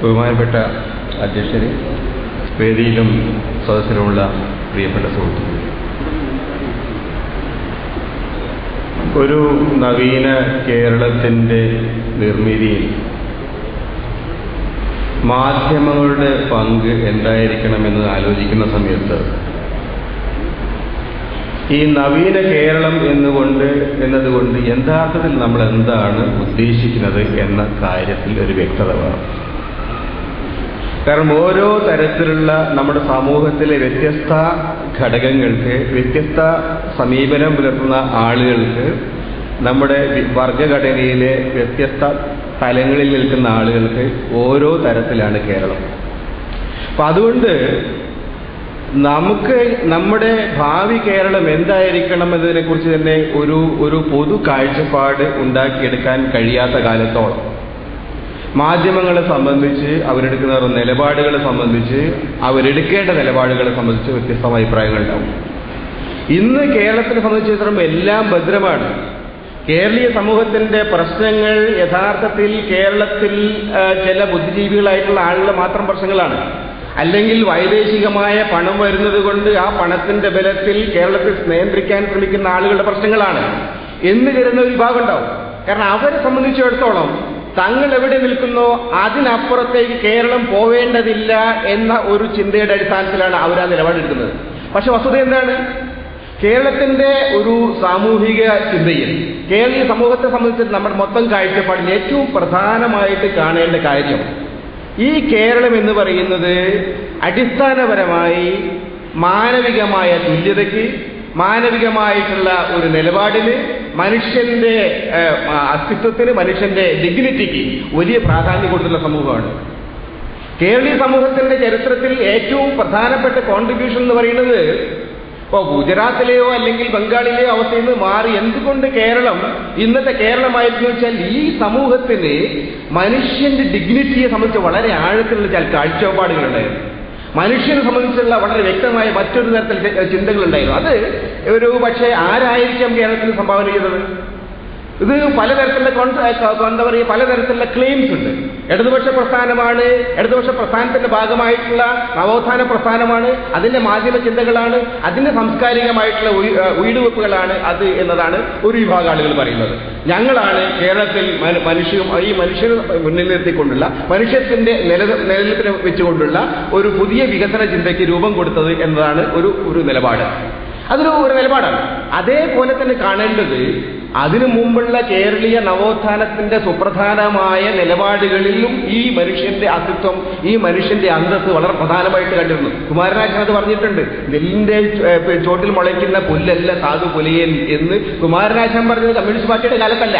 ബഹുമാനപ്പെട്ട അധ്യക്ഷന് വേദിയിലും സദസ്സിലുമുള്ള പ്രിയപ്പെട്ട സുഹൃത്തുക്കൾ ഒരു നവീന കേരളത്തിന്റെ നിർമ്മിതിയിൽ മാധ്യമങ്ങളുടെ പങ്ക് എന്തായിരിക്കണമെന്ന് ആലോചിക്കുന്ന സമയത്ത് ഈ നവീന കേരളം എന്നുകൊണ്ട് എന്നതുകൊണ്ട് യഥാർത്ഥത്തിൽ നമ്മൾ എന്താണ് ഉദ്ദേശിക്കുന്നത് എന്ന കാര്യത്തിൽ ഒരു വ്യക്തത വേണം. കാരണം ഓരോ തരത്തിലുള്ള നമ്മുടെ സമൂഹത്തിലെ വ്യത്യസ്ത ഘടകങ്ങൾക്ക് വ്യത്യസ്ത സമീപനം പുലർത്തുന്ന ആളുകൾക്ക് നമ്മുടെ വർഗഘടനയിലെ വ്യത്യസ്ത തലങ്ങളിൽ നിൽക്കുന്ന ആളുകൾക്ക് ഓരോ തരത്തിലാണ് കേരളം. അപ്പൊ അതുകൊണ്ട് നമുക്ക് നമ്മുടെ ഭാവി കേരളം എന്തായിരിക്കണം എന്നതിനെക്കുറിച്ച് തന്നെ ഒരു ഒരു പൊതു കാഴ്ചപ്പാട് ഉണ്ടാക്കിയെടുക്കാൻ കഴിയാത്ത കാലത്തോളം. മാധ്യമങ്ങളെ സംബന്ധിച്ച് അവരെടുക്കുന്ന നിലപാടുകളെ സംബന്ധിച്ച് അവരെടുക്കേണ്ട നിലപാടുകളെ സംബന്ധിച്ച് വ്യത്യസ്തമായ അഭിപ്രായങ്ങൾ ഉണ്ടാവും ഇന്ന് കേരളത്തിനെ സംബന്ധിച്ചിടത്തോളം എല്ലാം ഭദ്രമാണ്. കേരളീയ സമൂഹത്തിന്റെ പ്രശ്നങ്ങൾ യഥാർത്ഥത്തിൽ കേരളത്തിൽ ചില ബുദ്ധിജീവികളായിട്ടുള്ള ആളുകൾ മാത്രം പ്രശ്നങ്ങളാണ്. അല്ലെങ്കിൽ വൈദേശികമായ പണം വരുന്നത് കൊണ്ട് ആ പണത്തിന്റെ ബലത്തിൽ കേരളത്തിൽ നിയന്ത്രിക്കാൻ ശ്രമിക്കുന്ന ആളുകളുടെ പ്രശ്നങ്ങളാണ്. എന്ന് കരുതുന്ന ഒരു വിഭാഗം ഉണ്ടാവും. കാരണം അവരെ സംബന്ധിച്ചിടത്തോളം തങ്ങൾ എവിടെ നിൽക്കുന്നോ? അതിനപ്പുറത്തേക്ക് കേരളം പോവേണ്ടതില്ല എന്ന ഒരു ചിന്തയുടെ അടിസ്ഥാനത്തിലാണ് അവർ ആ നിലപാടെടുക്കുന്നത്. പക്ഷെ വസ്തുത എന്താണ്? കേരളത്തിന്റെ ഒരു സാമൂഹിക ചിന്തയിൽ കേരളീയ സമൂഹത്തെ സംബന്ധിച്ച് നമ്മുടെ മൊത്തം കാഴ്ചപ്പാടിൽ ഏറ്റവും പ്രധാനമായിട്ട് കാണേണ്ട കാര്യം ഈ കേരളം എന്ന് പറയുന്നത് അടിസ്ഥാനപരമായി മാനവികമായ തുല്യതയ്ക്ക് മാനവികമായിട്ടുള്ള ഒരു നിലപാടിന് മനുഷ്യന്റെ അസ്തിത്വത്തിന് മനുഷ്യന്റെ ഡിഗ്നിറ്റിക്ക് വലിയ പ്രാധാന്യം കൊടുത്തുള്ള സമൂഹമാണ്. കേരളീയ സമൂഹത്തിന്റെ ചരിത്രത്തിൽ ഏറ്റവും പ്രധാനപ്പെട്ട കോൺട്രിബ്യൂഷൻ എന്ന് പറയുന്നത് ഇപ്പോൾ ഗുജറാത്തിലെയോ അല്ലെങ്കിൽ ബംഗാളിലെയോ അവസ്ഥയിൽ നിന്ന് മാറി എന്തുകൊണ്ട് കേരളം ഇന്നത്തെ കേരളമായിരുന്നു വെച്ചാൽ ഈ സമൂഹത്തിന് മനുഷ്യന്റെ ഡിഗ്നിറ്റിയെ സംബന്ധിച്ച് വളരെ ആഴത്തിലുള്ള ചില കാഴ്ചപ്പാടുകളുണ്ടായിരുന്നു മനുഷ്യനെ സംബന്ധിച്ചുള്ള വളരെ വ്യക്തമായ മറ്റൊരു തരത്തിൽ ചിന്തകളുണ്ടായിരുന്നു. അത് ഒരു പക്ഷേ ആരായിരിക്കാം കേരളത്തിന് സംഭാവന ചെയ്തത്? ഇത് പലതരത്തിലുള്ള എന്താ പറയുക പലതരത്തിലുള്ള ക്ലെയിംസ് ഉണ്ട്. ഇടതുപക്ഷ പ്രസ്ഥാനമാണ് ഇടതുപക്ഷ പ്രസ്ഥാനത്തിന്റെ ഭാഗമായിട്ടുള്ള നവോത്ഥാന പ്രസ്ഥാനമാണ് അതിന്റെ മാധ്യമ ചിന്തകളാണ് അതിന്റെ സാംസ്കാരികമായിട്ടുള്ള ഉയിടുവെപ്പുകളാണ് അത് എന്നതാണ് ഒരു വിഭാഗം ആളുകൾ പറയുന്നത്. ഞങ്ങളാണ് കേരളത്തിൽ മന- മനുഷ്യ ഈ മനുഷ്യനെ മുന്നിൽ നിർത്തിക്കൊണ്ടുള്ള മനുഷ്യത്തിന്റെ നില നിലനിൽപ്പിനെ വെച്ചുകൊണ്ടുള്ള ഒരു പുതിയ വികസന ചിന്തയ്ക്ക് രൂപം കൊടുത്തത് എന്നതാണ് ഒരു ഒരു നിലപാട്. അതൊരു ഒരു നിലപാടാണ്. അതേപോലെ തന്നെ കാണേണ്ടത് അതിനു മുമ്പുള്ള കേരളീയ നവോത്ഥാനത്തിന്റെ സുപ്രധാനമായ നിലപാടുകളിലും ഈ മനുഷ്യന്റെ അസ്തിത്വം ഈ മനുഷ്യന്റെ അന്തസ് വളരെ പ്രധാനമായിട്ട് കണ്ടിരുന്നു. കുമാരനാശൻ അത് പറഞ്ഞിട്ടുണ്ട് നെല്ലിന്റെ ചോട്ടിൽ മുളയ്ക്കുന്ന പുല്ലല്ല സാധു പുലിയൻ എന്ന് കുമാരനാശൻ പറഞ്ഞത് കമ്മ്യൂണിസ്റ്റ് പാർട്ടിയുടെ കാലത്തല്ല.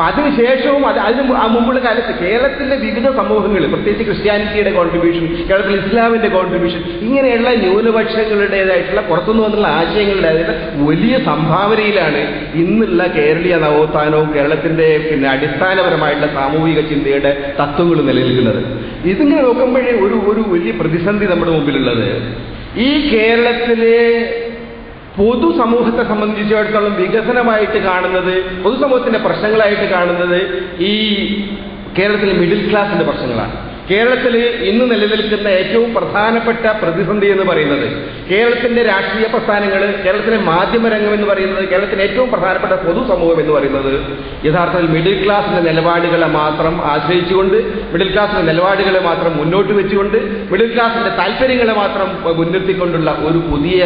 അപ്പൊ അതിനുശേഷവും അത് അതിന് മുമ്പുള്ള കാലത്ത് കേരളത്തിലെ വിവിധ സമൂഹങ്ങൾ പ്രത്യേകിച്ച് ക്രിസ്ത്യാനിറ്റിയുടെ കോൺട്രിബ്യൂഷൻ കേരളത്തിൽ ഇസ്ലാമിന്റെ കോൺട്രിബ്യൂഷൻ ഇങ്ങനെയുള്ള ന്യൂനപക്ഷങ്ങളുടേതായിട്ടുള്ള പുറത്തുനിന്ന് വന്നുള്ള ആശയങ്ങളുടേതായിട്ടുള്ള വലിയ സംഭാവനയിലാണ് ഇന്നുള്ള കേരളീയ നവോത്ഥാനവും കേരളത്തിന്റെ പിന്നെ അടിസ്ഥാനപരമായിട്ടുള്ള സാമൂഹിക ചിന്തയുടെ തത്വങ്ങൾ നിലനിൽക്കുന്നത്. ഇതിങ്ങനെ നോക്കുമ്പോഴേ ഒരു ഒരു വലിയ പ്രതിസന്ധി നമ്മുടെ മുമ്പിലുള്ളത്. ഈ കേരളത്തിലെ പൊതുസമൂഹത്തെ സംബന്ധിച്ചിടത്തോളം വികസനമായിട്ട് കാണുന്നത് പൊതുസമൂഹത്തിന്റെ പ്രശ്നങ്ങളായിട്ട് കാണുന്നത് ഈ കേരളത്തിലെ മിഡിൽ ക്ലാസിന്റെ പ്രശ്നങ്ങളാണ്. കേരളത്തിൽ ഇന്ന് നിലനിൽക്കുന്ന ഏറ്റവും പ്രധാനപ്പെട്ട പ്രതിസന്ധി എന്ന് പറയുന്നത് കേരളത്തിന്റെ രാഷ്ട്രീയ പ്രസ്ഥാനങ്ങൾ കേരളത്തിലെ മാധ്യമരംഗം എന്ന് പറയുന്നത് കേരളത്തിലെ ഏറ്റവും പ്രധാനപ്പെട്ട പൊതുസമൂഹം എന്ന് പറയുന്നത് യഥാർത്ഥത്തിൽ മിഡിൽ ക്ലാസിന്റെ നിലപാടുകളെ മാത്രം ആശ്രയിച്ചുകൊണ്ട് മിഡിൽ ക്ലാസിന്റെ നിലപാടുകളെ മാത്രം മുന്നോട്ട് വെച്ചുകൊണ്ട് മിഡിൽ ക്ലാസിന്റെ താല്പര്യങ്ങളെ മാത്രം മുൻനിർത്തിക്കൊണ്ടുള്ള ഒരു പുതിയ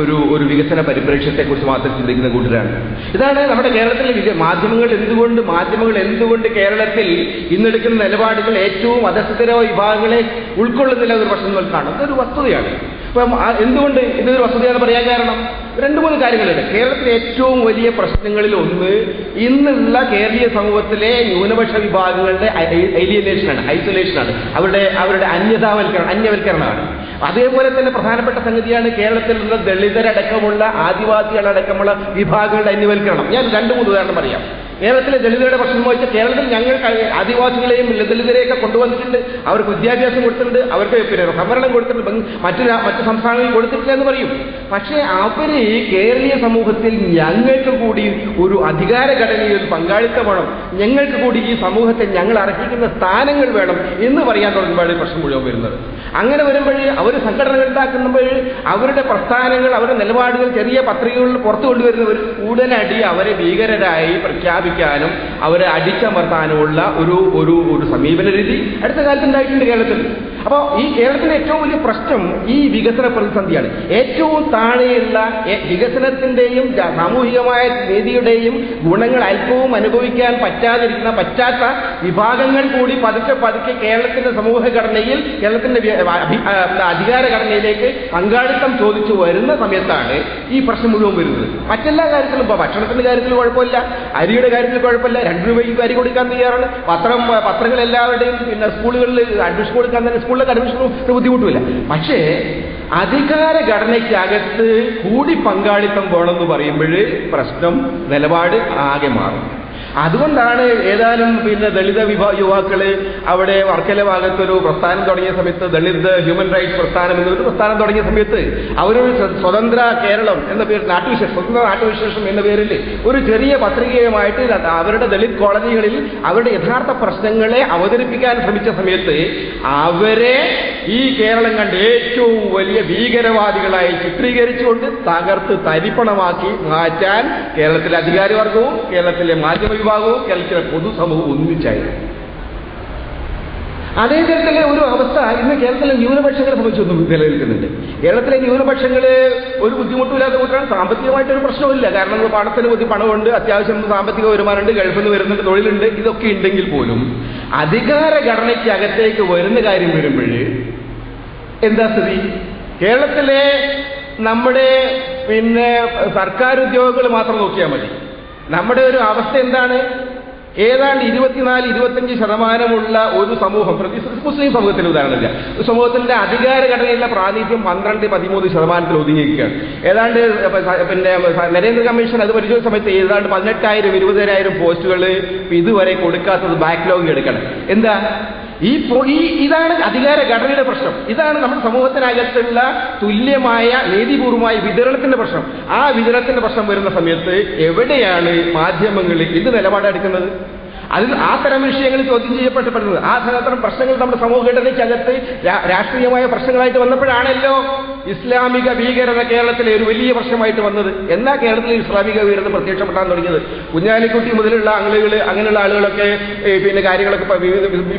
ഒരു ഒരു വികസന പരിപ്രേക്ഷ്യത്തെക്കുറിച്ച് മാത്രം ചിന്തിക്കുന്ന കൂട്ടരാണ്. ഇതാണ് നമ്മുടെ കേരളത്തിലെ മാധ്യമങ്ങൾ എന്തുകൊണ്ട് മാധ്യമങ്ങൾ എന്തുകൊണ്ട് കേരളത്തിൽ ഇന്നെടുക്കുന്ന നിലപാടുകൾ ഏറ്റവും അധസ്ഥിതരോ വിഭാഗങ്ങളെ ഉൾക്കൊള്ളുന്നില്ല എന്നൊരു പ്രശ്നം നമ്മൾ കാണും. ഇതൊരു വസ്തുതയാണ്. ഇപ്പം ആ എന്തുകൊണ്ട് ഇതൊരു വസ്തുതയാണ് പറയാൻ കാരണം? രണ്ട് മൂന്ന് കാര്യങ്ങളുണ്ട്. കേരളത്തിലെ ഏറ്റവും വലിയ പ്രശ്നങ്ങളിൽ ഒന്ന് ഇന്നുള്ള കേരളീയ സമൂഹത്തിലെ ന്യൂനപക്ഷ വിഭാഗങ്ങളുടെ ഐലിയനേഷനാണ് ഐസൊലേഷനാണ് അവരുടെ അവരുടെ അന്യതാവൽക്കരണം അന്യവൽക്കരണമാണ്. അതേപോലെ തന്നെ പ്രധാനപ്പെട്ട സംഗതിയാണ് കേരളത്തിലുള്ള ദളിതരടക്കമുള്ള ആദിവാസികളടക്കമുള്ള വിഭാഗങ്ങളുടെ അന്യവൽക്കരണം. ഞാൻ രണ്ട് മൂന്ന് ഉദാഹരണം പറയാം. കേരളത്തിലെ ദളിതരുടെ പ്രശ്നം എന്ന് കേരളത്തിൽ ഞങ്ങൾ ആദിവാസികളെയും ദളിതരെയൊക്കെ കൊണ്ടുവന്നിട്ടുണ്ട്. അവർക്ക് വിദ്യാഭ്യാസം കൊടുത്തിട്ടുണ്ട്. അവർക്ക് പിന്നെ സംവരണം കൊടുത്തിട്ടുണ്ട്. മറ്റു മറ്റു സംസ്ഥാനങ്ങളിൽ കൊടുത്തിട്ടില്ല എന്ന് പറയും. പക്ഷേ അവർ കേരളീയ സമൂഹത്തിൽ ഞങ്ങൾക്ക് കൂടി ഒരു അധികാര ഘടനയിൽ പങ്കാളിത്തം വേണം. ഞങ്ങൾക്ക് കൂടി ഈ സമൂഹത്തെ ഞങ്ങൾ അർഹിക്കുന്ന സ്ഥാനങ്ങൾ വേണം എന്ന് പറയാൻ തുടങ്ങുമ്പോഴാണ് പ്രശ്നം മുഴുവൻ വരുന്നത്. അങ്ങനെ വരുമ്പോൾ അവർ സംഘടനകൾ ഉണ്ടാക്കുമ്പോൾ അവരുടെ പ്രസ്ഥാനങ്ങൾ അവരുടെ നിലപാടുകൾ ചെറിയ പത്രികകളിൽ പുറത്തു കൊണ്ടുവരുന്നവർ കൂടുതലടി അവരെ ഭീകരരായി പ്രഖ്യാപിക്കാനും അവരെ അടിച്ചമർത്താനുമുള്ള ഒരു ഒരു ഒരു സമീപന രീതി അടുത്ത കാലത്ത് ഉണ്ടായിട്ടുണ്ട് കേരളത്തിൽ. അപ്പോൾ ഈ കേരളത്തിലെ ഏറ്റവും വലിയ പ്രശ്നം ഈ വികസന പ്രതിസന്ധിയാണ്. ഏറ്റവും താഴെയുള്ള വികസനത്തിന്റെയും സാമൂഹികമായ നീതിയുടെയും ഗുണങ്ങൾ അല്പവും അനുഭവിക്കാൻ പറ്റാതിരിക്കുന്ന പറ്റാത്ത വിഭാഗങ്ങൾ കൂടി പതുക്കെ പതുക്കെ കേരളത്തിന്റെ സമൂഹഘടനയിൽ കേരളത്തിന്റെ അധികാര ഘടനയിലേക്ക് പങ്കാളിത്തം ചോദിച്ചു വരുന്ന സമയത്താണ് ഈ പ്രശ്നം മുഴുവൻ വരുന്നത്. മറ്റെല്ലാ കാര്യത്തിലും ഇപ്പൊ ഭക്ഷണത്തിന്റെ കാര്യത്തിൽ കുഴപ്പമില്ല അരിയുടെ കാര്യത്തിൽ കുഴപ്പമില്ല രണ്ട് രൂപയ്ക്ക് അരി കൊടുക്കാൻ തയ്യാറാണ്. പത്രം പത്രങ്ങൾ എല്ലാവരുടെയും പിന്നെ സ്കൂളുകളിൽ അഡ്മിഷൻ കൊടുക്കാൻ തന്നെ സ്കൂളിലൊക്കെ അഡ്മിഷൻ ബുദ്ധിമുട്ടില്ല പക്ഷേ അധികാര ഘടനയ്ക്കകത്ത് കൂടി പങ്കാളിത്തം വേണമെന്ന് പറയുമ്പോൾ പ്രശ്നം നിലപാട് ആകെ മാറും. അതുകൊണ്ടാണ് ഏതാനും പിന്നെ ദളിത വിഭാ യുവാക്കൾ അവിടെ വർക്കല ഭാഗത്തൊരു പ്രസ്ഥാനം തുടങ്ങിയ സമയത്ത് ദളിത് ഹ്യൂമൻ റൈറ്റ്സ് പ്രസ്ഥാനം എന്നൊരു പ്രസ്ഥാനം തുടങ്ങിയ സമയത്ത് അവരൊരു സ്വതന്ത്ര കേരളം എന്ന പേര് നാട്ടുവിശേഷം സ്വതന്ത്ര നാട്ടുവിശേഷം എന്ന പേരിൽ ഒരു ചെറിയ പത്രികയുമായിട്ട് അവരുടെ ദളിത് കോളനികളിൽ അവരുടെ യഥാർത്ഥ പ്രശ്നങ്ങളെ അവതരിപ്പിക്കാൻ ശ്രമിച്ച സമയത്ത് അവരെ ഈ കേരളം കണ്ട് ഏറ്റവും വലിയ ഭീകരവാദികളായി ചിത്രീകരിച്ചുകൊണ്ട് തകർത്ത് തരിപ്പണമാക്കി മാറ്റാൻ കേരളത്തിലെ അധികാരവർഗവും കേരളത്തിലെ മാധ്യമ വിഭാഗവും കേരളത്തിലെ പൊതുസമൂഹവും ഒന്നിച്ചായിരുന്നു. അതേ തരത്തിലെ ഒരു അവസ്ഥ ഇന്ന് കേരളത്തിലെ ന്യൂനപക്ഷങ്ങളെ സംബന്ധിച്ചൊന്നും നിലനിൽക്കുന്നുണ്ട്. കേരളത്തിലെ ന്യൂനപക്ഷങ്ങൾ ഒരു ബുദ്ധിമുട്ടില്ലാത്ത കൂട്ടാണ് സാമ്പത്തികമായിട്ടൊരു പ്രശ്നമില്ല കാരണം പണത്തിന് ബുദ്ധി പണമുണ്ട് അത്യാവശ്യം സാമ്പത്തിക വരുമാനമുണ്ട് ഗൾഫിൽ നിന്ന് വരുന്നുണ്ട് തൊഴിലുണ്ട് ഇതൊക്കെ ഉണ്ടെങ്കിൽ പോലും അധികാര ഘടനയ്ക്ക് അകത്തേക്ക് വരുന്ന കാര്യം വരുമ്പോൾ എന്താ സ്ഥിതി? കേരളത്തിലെ നമ്മുടെ പിന്നെ സർക്കാർ ഉദ്യോഗങ്ങൾ മാത്രം നോക്കിയാൽ മതി. നമ്മുടെ ഒരു അവസ്ഥ എന്താണ്? ഏതാണ്ട് ഇരുപത്തിനാല് ഇരുപത്തഞ്ച് ശതമാനമുള്ള ഒരു സമൂഹം മുസ്ലിം സമൂഹത്തിന് ഉദാഹരണമില്ല സമൂഹത്തിന്റെ അധികാര ഘടനയിലെ പ്രാതിനിധ്യം പന്ത്രണ്ട് പതിമൂന്ന് ശതമാനത്തിൽ ഒതുങ്ങിയിരിക്കുകയാണ്. ഏതാണ്ട് പിന്നെ നരേന്ദ്ര കമ്മീഷൻ അത് പരിശോധിച്ച സമയത്ത് ഏതാണ്ട് പതിനെട്ടായിരം ഇരുപതിനായിരം പോസ്റ്റുകൾ ഇതുവരെ കൊടുക്കാത്തത് ബാക്ക്ലോഗ് എടുക്കണം. എന്താ? ഈ ഇതാണ് അധികാര ഘടനയുടെ പ്രശ്നം. ഇതാണ് നമ്മുടെ സമൂഹത്തിനകത്തുള്ള തുല്യമായ നീതിപൂർവമായ വിതരണത്തിന്റെ പ്രശ്നം. ആ വിതരണത്തിന്റെ പ്രശ്നം വരുന്ന സമയത്ത് എവിടെയാണ് മാധ്യമങ്ങൾ ഇത് നിലപാടെടുക്കുന്നത് അതിൽ ആ തരം വിഷയങ്ങൾ ചോദ്യം ചെയ്യപ്പെട്ടപ്പെടുന്നത് ആ തരം പ്രശ്നങ്ങൾ നമ്മുടെ സമൂഹ ഘടനയ്ക്കകത്ത് രാഷ്ട്രീയമായ പ്രശ്നങ്ങളായിട്ട് വന്നപ്പോഴാണല്ലോ. ഇസ്ലാമിക ഭീകരത കേരളത്തിലെ ഒരു വലിയ പ്രശ്നമായിട്ട് വന്നത് എന്നാ കേരളത്തിൽ ഇസ്ലാമിക ഭീകരത പ്രത്യക്ഷപ്പെടാൻ തുടങ്ങിയത്? കുഞ്ഞാലിക്കുട്ടി മുതലുള്ള ആളുകൾ അങ്ങനെയുള്ള ആളുകളൊക്കെ പിന്നെ കാര്യങ്ങളൊക്കെ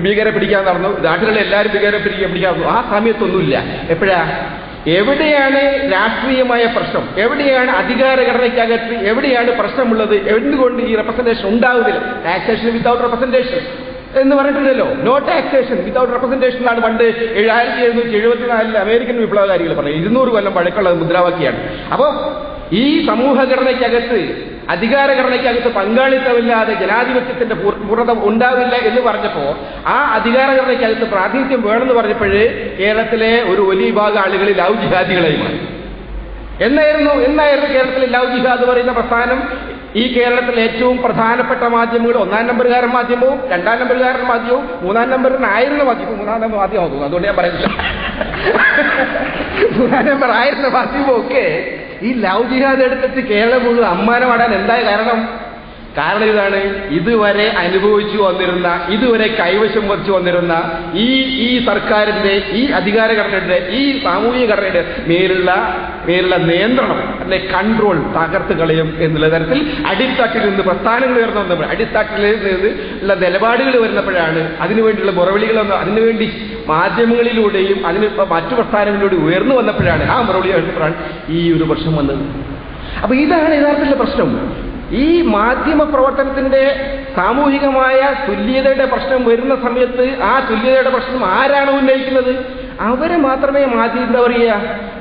ഭീകര പിടിക്കാൻ നടന്നു. നാട്ടിലുള്ള എല്ലാവരും ഭീകര പിടിക്കാൻ പിടിക്കാൻ നടന്നു. ആ സമയത്തൊന്നുമില്ല. എപ്പോഴാ? എവിടെയാണ് രാഷ്ട്രീയമായ പ്രശ്നം? എവിടെയാണ് അധികാര ഘടനയ്ക്കകത്ത് എവിടെയാണ് പ്രശ്നമുള്ളത്? എന്തുകൊണ്ട് ഈ റെപ്രസെന്റേഷൻ ഉണ്ടാവുന്നില്ല? ടാക്സേഷൻ വിത്തൗട്ട് റെപ്രസെന്റേഷൻ എന്ന് പറഞ്ഞിട്ടില്ലല്ലോ നോ ടാക്സേഷൻ വിതൗട്ട് റെപ്രസെന്റേഷൻ ആണ് പണ്ട് ഏഴായിരത്തി എഴുന്നൂറ്റി എഴുപത്തിനാലിൽ അമേരിക്കൻ വിപ്ലവകാരികൾ പറഞ്ഞത്. ഇരുന്നൂറ് കൊല്ലം പഴക്കമുള്ള മുദ്രാവാക്യാണ് അപ്പോൾ ഈ സമൂഹഘടനയ്ക്കകത്ത് അധികാരഘടനയ്ക്കകത്ത് പങ്കാളിത്തമില്ലാതെ ജനാധിപത്യത്തിന്റെ പൂർ- പൂർണത ഉണ്ടാവില്ല എന്ന് പറഞ്ഞപ്പോ ആ അധികാരഘടനയ്ക്കകത്ത് പ്രാതിനിധ്യം വേണമെന്ന് പറഞ്ഞപ്പോഴേ കേരളത്തിലെ ഒരു വലിയ വിഭാഗം ആളുകൾ ലവ് എന്നായിരുന്നു എന്നായിരുന്നു കേരളത്തിലെ ലവ് ജിഹാദ് പറയുന്ന പ്രസ്ഥാനം? ഈ കേരളത്തിലെ ഏറ്റവും പ്രധാനപ്പെട്ട മാധ്യമങ്ങൾ ഒന്നാം നമ്പറുകാരൻ മാധ്യമവും രണ്ടാം നമ്പറുകാരൻ മാധ്യമവും മൂന്നാം നമ്പറിനായിരുന്ന മാധ്യമവും മൂന്നാം നമ്പർ തോന്നുന്നു അതുകൊണ്ട് ഞാൻ പറയുന്നത് മൂന്നാം നമ്പർ ആയിരുന്ന മാധ്യമവും ഒക്കെ ഈ ലവ് ജിഹാദ് എടുത്തിട്ട് കേരളം മുഴുവൻ അമ്മാനമാടാൻ എന്തായ കാരണം? കാരണം ഇതാണ്. ഇതുവരെ അനുഭവിച്ചു വന്നിരുന്ന ഇതുവരെ കൈവശം വച്ചു വന്നിരുന്ന ഈ ഈ സർക്കാരിന്റെ ഈ അധികാര ഘടനയുടെ ഈ സാമൂഹിക ഘടനയുടെ മേലുള്ള മേലുള്ള നിയന്ത്രണം അല്ലെ കൺട്രോൾ തകർത്ത് കളയും എന്നുള്ള തരത്തിൽ അടിത്തട്ടിൽ നിന്ന് പ്രസ്ഥാനങ്ങൾ ഉയർന്നു വന്നപ്പോൾ അടിത്തട്ടിൽ നിന്ന് ഉള്ള നിലപാടുകൾ വരുന്നപ്പോഴാണ് അതിനുവേണ്ടിയുള്ള മുറവിളികൾ വന്ന അതിനുവേണ്ടി മാധ്യമങ്ങളിലൂടെയും അതിന് മറ്റു പ്രസ്ഥാനങ്ങളിലൂടെ ഉയർന്നു വന്നപ്പോഴാണ് ആ മുറവിളി വരുന്നപ്പോഴാണ് ഈ ഒരു പ്രശ്നം വന്നത്. അപ്പൊ ഇതാണ് യഥാർത്ഥത്തിലുള്ള പ്രശ്നം. ഈ മാധ്യമ പ്രവർത്തനത്തിന്റെ സാമൂഹികമായ തുല്യതയുടെ പ്രശ്നം വരുന്ന സമയത്ത് ആ തുല്യതയുടെ പ്രശ്നം ആരാണ് ഉന്നയിക്കുന്നത്? അവരെ മാത്രമേ മാധ്യമം എന്താ പറയുക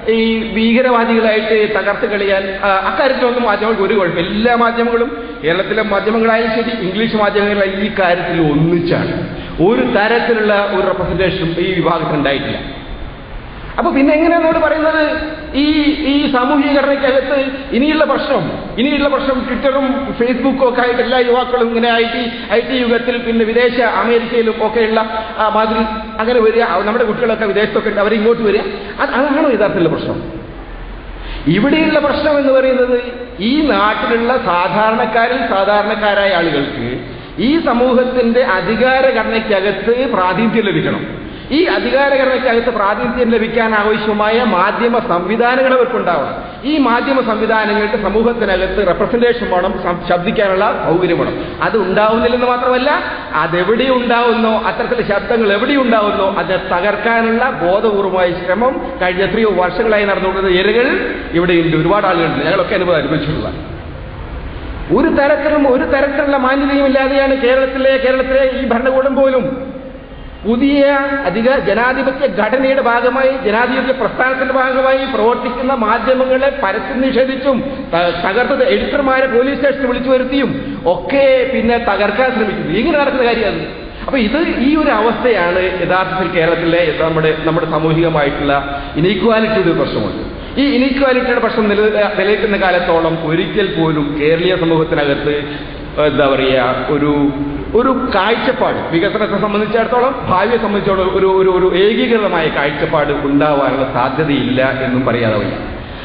ഈ ഭീകരവാദികളായിട്ട് തകർത്ത് കളിയാൻ അക്കാര്യത്തിലൊന്നും മാധ്യമങ്ങൾക്ക് ഒരു കുഴപ്പം എല്ലാ മാധ്യമങ്ങളും കേരളത്തിലെ മാധ്യമങ്ങളായാലും ശരി ഇംഗ്ലീഷ് മാധ്യമങ്ങളായാലും ഈ കാര്യത്തിൽ ഒന്നിച്ചാണ്. ഒരു തരത്തിലുള്ള ഒരു റെപ്രസെന്റേഷനും ഈ വിഭാഗത്തിൽ ഉണ്ടായിട്ടില്ല അപ്പൊ പിന്നെ എങ്ങനെയാണ് നിങ്ങൾ പറയുന്നത്? ഈ ഈ സാമൂഹിക ഘടനയ്ക്കകത്ത് ഇനിയുള്ള പ്രശ്നം ഇനിയുള്ള പ്രശ്നം ട്വിറ്ററും ഫേസ്ബുക്കും ഒക്കെ ആയിട്ട് എല്ലാ യുവാക്കളും ഇങ്ങനെ ഐ ടി ഐ ടി യുഗത്തിൽ പിന്നെ വിദേശ അമേരിക്കയിലും ഒക്കെയുള്ള മാതിരി അങ്ങനെ വരിക. നമ്മുടെ കുട്ടികളൊക്കെ വിദേശത്തൊക്കെ ഉണ്ട് അവരിങ്ങോട്ട് വരിക. അത് അതാണോ യഥാർത്ഥത്തിലുള്ള പ്രശ്നം? ഇവിടെയുള്ള പ്രശ്നം എന്ന് പറയുന്നത് ഈ നാട്ടിലുള്ള സാധാരണക്കാരിൽ സാധാരണക്കാരായ ആളുകൾക്ക് ഈ സമൂഹത്തിന്റെ അധികാരഘടനയ്ക്കകത്ത് പ്രാതിനിധ്യം ലഭിക്കണം. ഈ അധികാരഘടനയ്ക്കകത്ത് പ്രാതിനിധ്യം ലഭിക്കാൻ ആവശ്യമായ മാധ്യമ സംവിധാനങ്ങൾ അവർക്കുണ്ടാവണം. ഈ മാധ്യമ സംവിധാനങ്ങൾക്ക് സമൂഹത്തിനകത്ത് റെപ്രസെന്റേഷൻ വേണം ശബ്ദിക്കാനുള്ള സൗകര്യം വേണം. അത് ഉണ്ടാവുന്നില്ലെന്ന് മാത്രമല്ല അതെവിടെ ഉണ്ടാവുന്നോ അത്തരത്തിലെ ശബ്ദങ്ങൾ എവിടെ ഉണ്ടാവുന്നോ അത് തകർക്കാനുള്ള ബോധപൂർവമായ ശ്രമം കഴിഞ്ഞ എത്രയോ വർഷങ്ങളായി നടന്നുകൊണ്ടിരുന്ന ഇരകൾ ഇവിടെയുണ്ട്. ഒരുപാട് ആളുകളുണ്ട്. ഞങ്ങളൊക്കെ അനുഭവം അനുഭവിച്ചിട്ടുള്ള. ഒരു തരത്തിലും ഒരു തരത്തിലുള്ള മാന്യതയും ഇല്ലാതെയാണ് കേരളത്തിലെ കേരളത്തിലെ ഈ ഭരണകൂടം പോലും പുതിയ അധിക ജനാധിപത്യ ഘടനയുടെ ഭാഗമായി ജനാധിപത്യ പ്രസ്ഥാനത്തിന്റെ ഭാഗമായി പ്രവർത്തിക്കുന്ന മാധ്യമങ്ങളെ പരസ്യം നിഷേധിച്ചും തകർത്തത് എഡിറ്റർമാരെ പോലീസ് സ്റ്റേഷനിൽ വിളിച്ചു വരുത്തിയും ഒക്കെ പിന്നെ തകർക്കാൻ ശ്രമിക്കുന്നു. ഇങ്ങനെ നടക്കുന്ന കാര്യമാണ്. അപ്പൊ ഇത് ഈ ഒരു അവസ്ഥയാണ് യഥാർത്ഥത്തിൽ കേരളത്തിലെ നമ്മുടെ നമ്മുടെ സാമൂഹികമായിട്ടുള്ള ഇനീക്വാലിറ്റിയുടെ ഒരു പ്രശ്നമുണ്ട്. ഈ ഇനീക്വാലിറ്റിയുടെ പ്രശ്നം നില നിലനിൽക്കുന്ന കാലത്തോളം ഒരിക്കൽ പോലും കേരളീയ സമൂഹത്തിനകത്ത് എന്താ പറയുക ഒരു ഒരു കാഴ്ചപ്പാട്. വികസനത്തെ സംബന്ധിച്ചിടത്തോളം ഭാവിയെ സംബന്ധിച്ചിടത്തോളം ഒരു ഒരു ഒരു ഏകീകൃതമായ കാഴ്ചപ്പാട് ഉണ്ടാവാനുള്ള സാധ്യതയില്ല എന്നും പറയാതെ വയ്യ.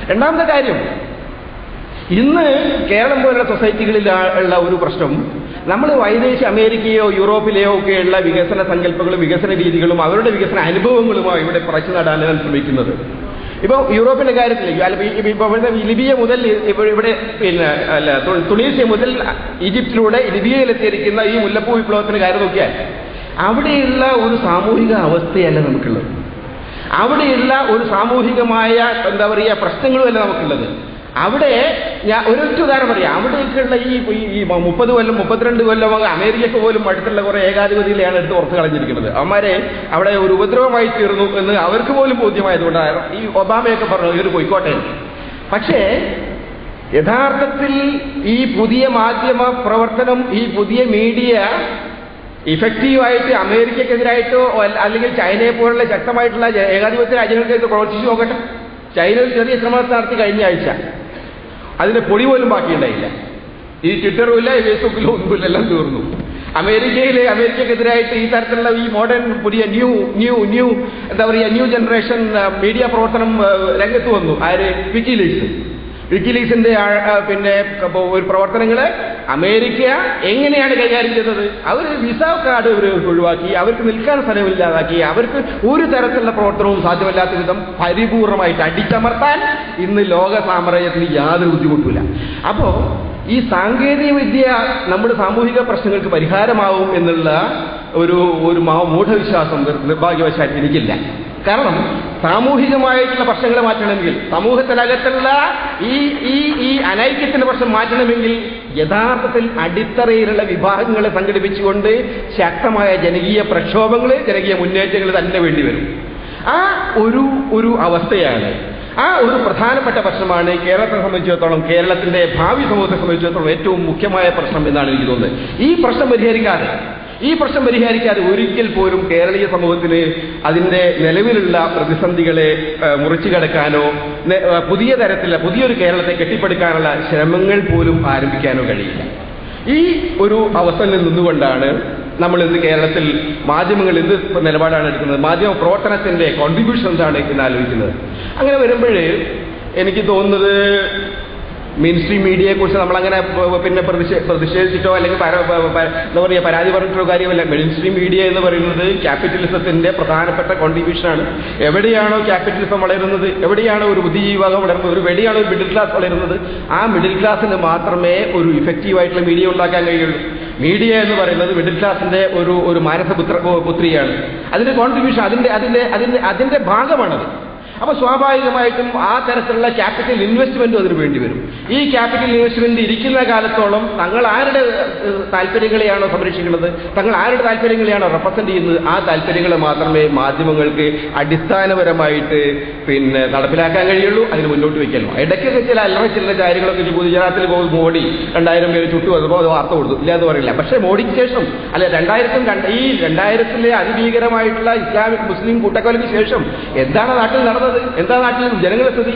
രണ്ടാമത്തെ കാര്യം ഇന്ന് കേരളം പോലുള്ള സൊസൈറ്റികളിൽ ഉള്ള ഒരു പ്രശ്നം നമ്മൾ വൈദേശി അമേരിക്കയോ യൂറോപ്പിലെയോ ഒക്കെയുള്ള വികസന സങ്കല്പങ്ങളും വികസന രീതികളും അവരുടെ വികസന അനുഭവങ്ങളുമാണ് ഇവിടെ പറച്ചു നടാനാണ് ശ്രമിക്കുന്നത്. ഇപ്പൊ യൂറോപ്പിന്റെ ഇവിടുത്തെ ലിബിയ മുതൽ ഇവിടെ പിന്നെ അല്ല തുണീസിയ മുതൽ ഈജിപ്തിലൂടെ ലിബിയയിലെത്തിയിരിക്കുന്ന ഈ മുല്ലപ്പൂ വിപ്ലവത്തിന്റെ കാര്യം നോക്കിയാൽ അവിടെയുള്ള ഒരു സാമൂഹിക അവസ്ഥയല്ല നമുക്കുള്ളത്. അവിടെയുള്ള ഒരു സാമൂഹികമായ എന്താ പറയുക പ്രശ്നങ്ങളുമല്ല നമുക്കുള്ളത്. അവിടെ ഞാൻ ഒരൊറ്റ ഉദാഹരണം പറയാം. അവിടേക്കുള്ള ഈ ഈ- മുപ്പത് കൊല്ലം മുപ്പത്തിരണ്ട് കൊല്ലം അമേരിക്കക്ക് പോലും അടുത്തുള്ള കുറെ ഏകാധിപതിയിലെയാണ് എടുത്ത് പുറത്ത് കളഞ്ഞിരിക്കുന്നത്. അവന്മാരെ അവിടെ ഒരു ഉപദ്രവമായി തീർന്നു എന്ന് അവർക്ക് പോലും ബോധ്യമായതുകൊണ്ടാണ് ഈ ഒബാമയൊക്കെ പറഞ്ഞു ഇവർ പോയിക്കോട്ടെ. പക്ഷേ യഥാർത്ഥത്തിൽ ഈ പുതിയ മാധ്യമ പ്രവർത്തനം ഈ പുതിയ മീഡിയ ഇഫക്റ്റീവായിട്ട് അമേരിക്കക്കെതിരായിട്ടോ അല്ലെങ്കിൽ ചൈനയെ പോലുള്ള ശക്തമായിട്ടുള്ള ഏകാധിപത്യ രാജ്യങ്ങൾക്കെതിരെ പ്രവർത്തിച്ചു നോക്കട്ടെ. ചൈന ഒരു ചെറിയ ശ്രമം നടത്തി കഴിഞ്ഞ ആഴ്ച. അതിന്റെ പൊടി പോലും ബാക്കിയുണ്ടായില്ല. ഈ ട്വിറ്ററും ഇല്ല ഫേസ്ബുക്കിലും ഒന്നുമില്ല എല്ലാം തീർന്നു. അമേരിക്കയിലെ അമേരിക്കക്കെതിരായിട്ട് ഈ തരത്തിലുള്ള ഈ മോഡേൺ പുതിയ ന്യൂ ന്യൂ ന്യൂ എന്താ പറയുക ന്യൂ ജനറേഷൻ മീഡിയ പ്രവർത്തനം രംഗത്ത് വന്നു. ആര്? വിക്കിലീക്സ്. ആ, പിന്നെ ഒരു പ്രവർത്തനങ്ങളെ അമേരിക്ക എങ്ങനെയാണ് കൈകാര്യം ചെയ്തത്? അവർ വിസ കാർഡ് ഇവർ ഒഴിവാക്കി അവർക്ക് നിൽക്കാൻ സ്ഥലമില്ലാതാക്കി അവർക്ക് ഒരു തരത്തിലുള്ള പ്രവർത്തനവും സാധ്യമല്ലാത്ത വിധം പരിപൂർണമായിട്ട് അടിച്ചമർത്താൻ ഇന്ന് ലോക സാമ്രാജ്യത്തിന് യാതൊരു ബുദ്ധിമുട്ടില്ല അപ്പോ ഈ സാങ്കേതിക വിദ്യ നമ്മുടെ സാമൂഹിക പ്രശ്നങ്ങൾക്ക് പരിഹാരമാവും എന്നുള്ള ഒരു ഒരു മൂഢവിശ്വാസം നിർ- നിർഭാഗ്യവശാൽ എനിക്കില്ല. കാരണം സാമൂഹികമായിട്ടുള്ള പ്രശ്നങ്ങളെ മാറ്റണമെങ്കിൽ സമൂഹത്തിനകത്തുള്ള ഈ ഈ ഈ അനൈക്യത്തിന്റെ പ്രശ്നം മാറ്റണമെങ്കിൽ യഥാർത്ഥത്തിൽ അടിത്തറയിലുള്ള വിഭാഗങ്ങളെ സംഘടിപ്പിച്ചുകൊണ്ട് ശക്തമായ ജനകീയ പ്രക്ഷോഭങ്ങൾ ജനകീയ മുന്നേറ്റങ്ങൾ തന്നെ വേണ്ടി വരും. ആ ഒരു ഒരു അവസ്ഥയാണ്. ആ ഒരു പ്രധാനപ്പെട്ട പ്രശ്നമാണ് കേരളത്തെ സംബന്ധിച്ചിടത്തോളം കേരളത്തിന്റെ ഭാവി സമൂഹത്തെ സംബന്ധിച്ചിടത്തോളം ഏറ്റവും മുഖ്യമായ പ്രശ്നം എന്നാണ് എനിക്ക് തോന്നുന്നത്. ഈ പ്രശ്നം പരിഹരിക്കാതെ ഈ പ്രശ്നം പരിഹരിക്കാതെ ഒരിക്കൽ പോലും കേരളീയ സമൂഹത്തിന് അതിന്റെ നിലവിലുള്ള പ്രതിസന്ധികളെ മുറിച്ചു കടക്കാനോ പുതിയ തരത്തിലുള്ള പുതിയൊരു കേരളത്തെ കെട്ടിപ്പടുക്കാനുള്ള ശ്രമങ്ങൾ പോലും ആരംഭിക്കാനോ കഴിയില്ല. ഈ ഒരു അവസ്ഥയിൽ നിന്നുകൊണ്ടാണ് നമ്മൾ ഇന്ന് കേരളത്തിൽ മാധ്യമങ്ങൾ എന്ത് നിലപാടാണ് എടുക്കുന്നത്? മാധ്യമ പ്രവർത്തനത്തിന്റെ കോൺട്രിബ്യൂഷൻ എന്താണ് എന്ന് ആലോചിക്കുന്നത്. അങ്ങനെ വരുമ്പോൾ എനിക്ക് തോന്നുന്നത് മെയിൻ സ്ട്രീം മീഡിയയെ കുറിച്ച് നമ്മൾ അങ്ങനെ പിന്നെ പ്രതിഷേ- പ്രതിഷേധിച്ചിട്ടോ അല്ലെങ്കിൽ എന്താ പറയുക പരാതി പറഞ്ഞിട്ടോ കാര്യമല്ല. മെയിൻ സ്ട്രീം മീഡിയ എന്ന് പറയുന്നത് ക്യാപിറ്റലിസത്തിന്റെ പ്രധാനപ്പെട്ട കോൺട്രിബ്യൂഷനാണ് എവിടെയാണോ ക്യാപിറ്റലിസം വളരുന്നത് എവിടെയാണോ ഒരു ബുദ്ധിജീവിഭാഗം വളരുന്നത് ഒരു വെടിയാണോ ഒരു മിഡിൽ ക്ലാസ് വളരുന്നത് ആ മിഡിൽ ക്ലാസ്സിന് മാത്രമേ ഒരു ഇഫക്റ്റീവ് ആയിട്ടുള്ള മീഡിയ ഉണ്ടാക്കാൻ കഴിയുള്ളൂ. മീഡിയ എന്ന് പറയുന്നത് മിഡിൽ ക്ലാസിന്റെ ഒരു ഒരു മാനസപുത്ര പുത്രിയാണ്. അതിന്റെ കോൺട്രിബ്യൂഷൻ അതിന്റെ അതിന്റെ അതിന്റെ അതിന്റെ ഭാഗമാണത്. അപ്പൊ സ്വാഭാവികമായിട്ടും ആ തരത്തിലുള്ള ക്യാപിറ്റൽ ഇൻവെസ്റ്റ്മെന്റ് അതിന് വേണ്ടി വരും. ഈ ക്യാപിറ്റൽ ഇൻവെസ്റ്റ്മെന്റ് ഇരിക്കുന്ന കാലത്തോളം തങ്ങൾ ആരുടെ താല്പര്യങ്ങളെയാണോ സംരക്ഷിക്കുന്നത്? തങ്ങൾ ആരുടെ താല്പര്യങ്ങളെയാണോ റെപ്രസെന്റ് ചെയ്യുന്നത്? ആ താല്പര്യങ്ങൾ മാത്രമേ മാധ്യമങ്ങൾക്ക് അടിസ്ഥാനപരമായിട്ട് പിന്നെ നടപ്പിലാക്കാൻ കഴിയുള്ളൂ. അതിന് മുന്നോട്ട് വയ്ക്കാനോ ഇടയ്ക്കൊക്കെ ചില അല്ലറ ചില കാര്യങ്ങളൊക്കെ ഗുജറാത്തിൽ പോകും മോഡി രണ്ടായിരം പേര് ചുട്ടു വന്നപ്പോൾ അത് വാർത്ത കൊടുത്തു. ഇല്ല എന്ന് പറയില്ല. പക്ഷേ മോഡിക്ക് ശേഷം അല്ലെ രണ്ടായിരത്തും രണ്ട് ഈ രണ്ടായിരത്തിലെ അതിഭീകരമായിട്ടുള്ള ഇസ്ലാമിക് മുസ്ലിം കൂട്ടക്കൊലയ്ക്ക് ശേഷം എന്താണ് നാട്ടിൽ നടന്നത്? എന്താ നാട്ടിൽ ജനങ്ങളെ സ്ഥിതി?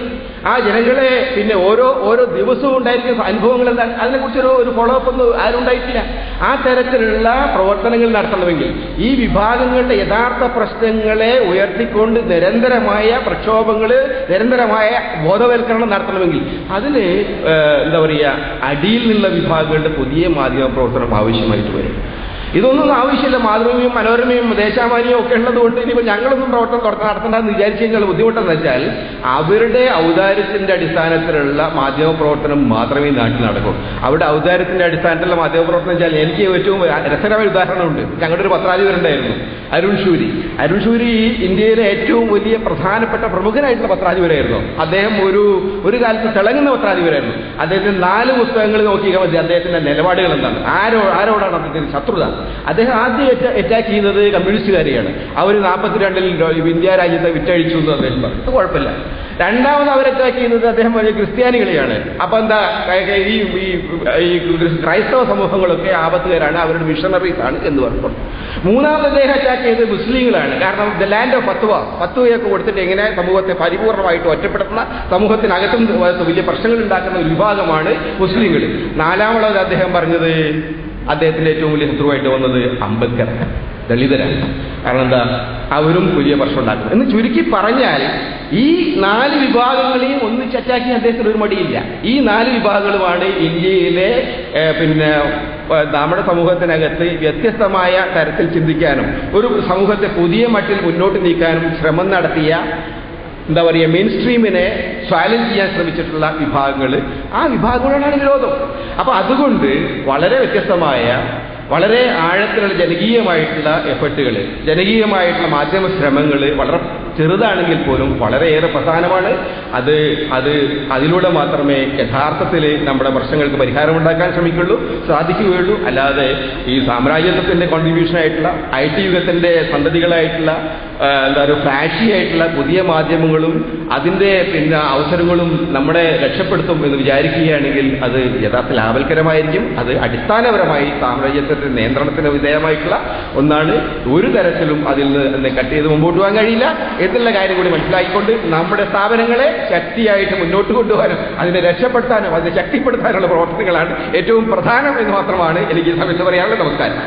ആ ജനങ്ങളെ പിന്നെ ഓരോ ഓരോ ദിവസവും ഉണ്ടായിരിക്കുന്ന അനുഭവങ്ങൾ എന്താണ് അതിനെക്കുറിച്ചൊരു ഒരു ഫോളോ അപ്പ് ഒന്നും ആരും ഉണ്ടായിട്ടില്ല. ആ തരത്തിലുള്ള പ്രവർത്തനങ്ങൾ നടത്തണമെങ്കിൽ ഈ വിഭാഗങ്ങളുടെ യഥാർത്ഥ പ്രശ്നങ്ങളെ ഉയർത്തിക്കൊണ്ട് നിരന്തരമായ പ്രക്ഷോഭങ്ങൾ നിരന്തരമായ ബോധവൽക്കരണം നടത്തണമെങ്കിൽ അതിന് എന്താ പറയുക അടിയിൽ നിന്നുള്ള വിഭാഗങ്ങളുടെ പുതിയ മാധ്യമ പ്രവർത്തനം ആവശ്യമായിട്ട് വരും. ഇതൊന്നും ആവശ്യമില്ല. മാതൃഭൂമിയും മനോരമയും ദേശാമാനിയും ഒക്കെ ഉള്ളതുകൊണ്ട് ഇനിയിപ്പോൾ ഞങ്ങളൊന്നും പ്രവർത്തനം തുടക്കം നടത്തണ്ടെന്ന് വിചാരിച്ചു കഴിഞ്ഞാൽ ബുദ്ധിമുട്ടെന്ന് വെച്ചാൽ അവരുടെ ഔദാര്യത്തിന്റെ അടിസ്ഥാനത്തിലുള്ള മാധ്യമ പ്രവർത്തനം മാത്രമേ നാട്ടിൽ നടക്കൂ. അവിടെ ഔദാര്യത്തിന്റെ അടിസ്ഥാനത്തിലുള്ള മാധ്യമ പ്രവർത്തനം വെച്ചാൽ എനിക്ക് ഏറ്റവും രസകരമായ ഉദാഹരണമുണ്ട്. ഞങ്ങളുടെ ഒരു പത്രാധിപരുണ്ടായിരുന്നു അരുൺ ഷൂരി അരുൺ ഷൂരി ഇന്ത്യയിലെ ഏറ്റവും വലിയ പ്രധാനപ്പെട്ട പ്രമുഖനായിട്ടുള്ള പത്രാധിപരായിരുന്നു. അദ്ദേഹം ഒരു ഒരു കാലത്ത് തിളങ്ങുന്ന പത്രാധിപരായിരുന്നു. അദ്ദേഹത്തിന്റെ നാല് പുസ്തകങ്ങൾ നോക്കിയാൽ മതി അദ്ദേഹത്തിന്റെ നിലപാടുകൾ എന്താണ്. ആരോ ആരോടാണ് അദ്ദേഹത്തിന് ശത്രുത? അദ്ദേഹം ആദ്യം അറ്റാക്ക് ചെയ്യുന്നത് കമ്മ്യൂണിസ്റ്റുകാരെയാണ്. അവർ നാൽപ്പത്തിരണ്ടിൽ ഇന്ത്യ രാജ്യത്തെ വിറ്റഴിച്ചു എന്ന് അദ്ദേഹം പറഞ്ഞു കുഴപ്പമില്ല. രണ്ടാമത് അവർ അറ്റാക്ക് ചെയ്യുന്നത് അദ്ദേഹം പറഞ്ഞ ക്രിസ്ത്യാനികളെയാണ്. അപ്പൊ എന്താ ഈ ഈ- ക്രൈസ്തവ സമൂഹങ്ങളൊക്കെ ആപത്തുകാരാണ് അവരുടെ മിഷണറീസ് ആണ് എന്ന് പറഞ്ഞു മൂന്നാമത് അദ്ദേഹം അറ്റാക്ക് ചെയ്തത് മുസ്ലിങ്ങളാണ്. കാരണം ദ ലാൻഡ് ഓഫ് ഫത്വ ഫത്വയൊക്കെ കൊടുത്തിട്ട് എങ്ങനെ സമൂഹത്തെ പരിപൂർണമായിട്ട് ഒറ്റപ്പെടുത്തുന്ന സമൂഹത്തിനകത്തും വലിയ പ്രശ്നങ്ങൾ ഉണ്ടാക്കുന്ന ഒരു വിഭാഗമാണ് മുസ്ലിങ്ങൾ. നാലാമത് അദ്ദേഹം പറഞ്ഞത് അദ്ദേഹത്തിന്റെ ഏറ്റവും വലിയ ശത്രുവായിട്ട് വന്നത് അംബേദ്കർ ദളിതരാണ്. കാരണം എന്താ? അവരും വലിയ പ്രശ്നം ഉണ്ടാക്കും. എന്ന് ചുരുക്കി പറഞ്ഞാൽ ഈ നാല് വിഭാഗങ്ങളെയും ഒന്നിച്ച് അറ്റാക്കി അദ്ദേഹത്തിന് ഒരു മടിയില്ല. ഈ നാല് വിഭാഗങ്ങളുമാണ് ഇന്ത്യയിലെ പിന്നെ നമ്മുടെ സമൂഹത്തിനകത്ത് വ്യത്യസ്തമായ തരത്തിൽ ചിന്തിക്കാനും ഒരു സമൂഹത്തെ പുതിയ മട്ടിൽ മുന്നോട്ട് നീക്കാനും ശ്രമം നടത്തിയ എന്താ പറയുക മെയിൻ സ്ട്രീമിനെ ചാലഞ്ച് ചെയ്യാൻ ശ്രമിച്ചിട്ടുള്ള വിഭാഗങ്ങൾ. ആ വിഭാഗങ്ങളോടാണ് വിരോധം. അപ്പൊ അതുകൊണ്ട് വളരെ വ്യത്യസ്തമായ വളരെ ആഴത്തിലുള്ള ജനകീയമായിട്ടുള്ള എഫർട്ടുകൾ ജനകീയമായിട്ടുള്ള മാധ്യമ ശ്രമങ്ങൾ വളരെ ചെറുതാണെങ്കിൽ പോലും വളരെയേറെ പ്രധാനമാണ്. അത് അത് അതിലൂടെ മാത്രമേ യഥാർത്ഥത്തിൽ നമ്മുടെ പ്രശ്നങ്ങൾക്ക് പരിഹാരമുണ്ടാക്കാൻ ശ്രമിക്കുള്ളൂ സാധിക്കുകയുള്ളൂ. അല്ലാതെ ഈ സാമ്രാജ്യത്വത്തിന്റെ കോൺട്രിബ്യൂഷൻ ആയിട്ടുള്ള ഐ ടി യുഗത്തിന്റെ സന്തതികളായിട്ടുള്ള എന്താ പറയുക ഫ്ലാഷി ആയിട്ടുള്ള പുതിയ മാധ്യമങ്ങളും അതിന്റെ പിന്നെ അവസരങ്ങളും നമ്മളെ രക്ഷപ്പെടുത്തും എന്ന് വിചാരിക്കുകയാണെങ്കിൽ അത് യഥാർത്ഥ ലാഭൽക്കരമായിരിക്കും. അത് അടിസ്ഥാനപരമായി സാമ്രാജ്യത്തിന്റെ നിയന്ത്രണത്തിന് വിധേയമായിട്ടുള്ള ഒന്നാണ്. ഒരു തരത്തിലും അതിൽ നിന്ന് കട്ട് ചെയ്ത് മുമ്പോട്ട് പോകാൻ കഴിയില്ല. എന്നുള്ള കാര്യം കൂടി മനസ്സിലാക്കിക്കൊണ്ട് നമ്മുടെ സ്ഥാപനങ്ങളെ ശക്തിയായിട്ട് മുന്നോട്ട് കൊണ്ടുപോകാനും അതിനെ രക്ഷപ്പെടുത്താനും അതിനെ ശക്തിപ്പെടുത്താനുള്ള പ്രവർത്തനങ്ങളാണ് ഏറ്റവും പ്രധാനം എന്ന് മാത്രമാണ് എനിക്ക് സമയത്ത് പറയാനുള്ള നമസ്കാരം.